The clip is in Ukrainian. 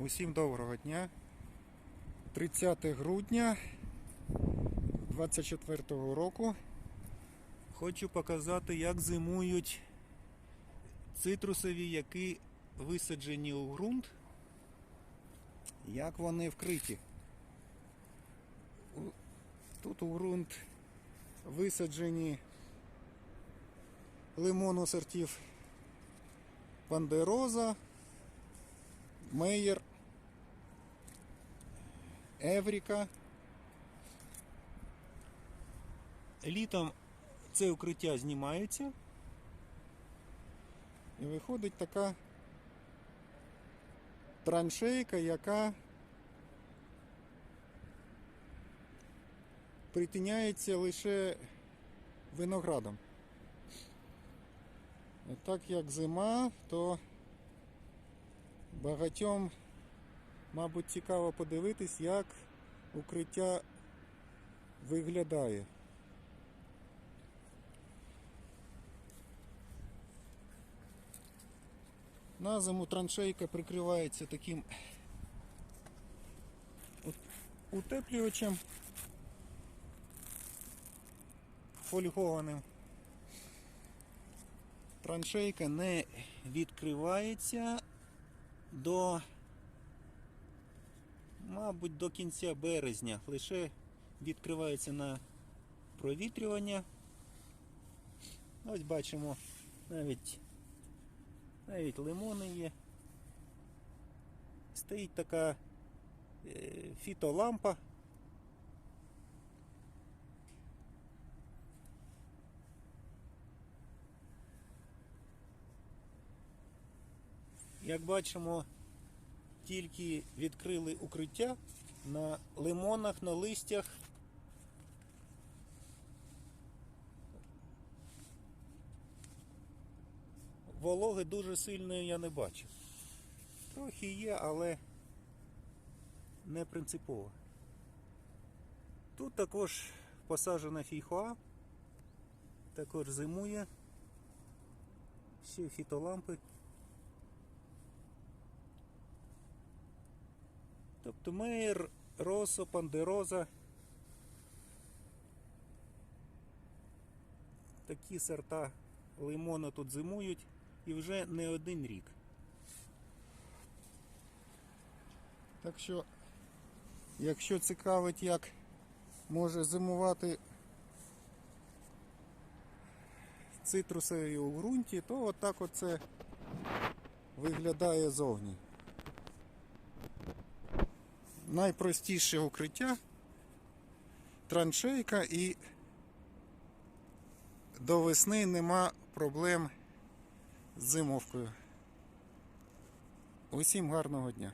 Усім доброго дня. 30 грудня 24 року. Хочу показати, як зимують цитрусові, які висаджені у ґрунт, як вони вкриті. Тут у ґрунт висаджені лимону сортів Пандероза, Мейер, Евріка. Літом це укриття знімається. І виходить така траншейка, яка притиняється лише виноградом. Так як зима, то багатьом, мабуть, цікаво подивитись, як укриття виглядає. На зиму траншейка прикривається таким утеплювачем фольгованим. Траншейка не відкривається до, мабуть, до кінця березня. Лише відкривається на провітрювання. Ось бачимо навіть, навіть лимони є. Стоїть така е, фітолампа. Як бачимо, тільки відкрили укриття на лимонах, на листях. Вологи дуже сильної я не бачу. Трохи є, але не принципово. Тут також посаджена фійхоа, також зимує. Всі фітолампи. Мейр, росо, пандероза. Такі сорта лимону тут зимують і вже не один рік. Так що, якщо цікавить, як може зимувати цитрусові у ґрунті, то отак оце виглядає зовні найпростіше укриття, траншейка і до весни нема проблем з зимовкою. Усім гарного дня!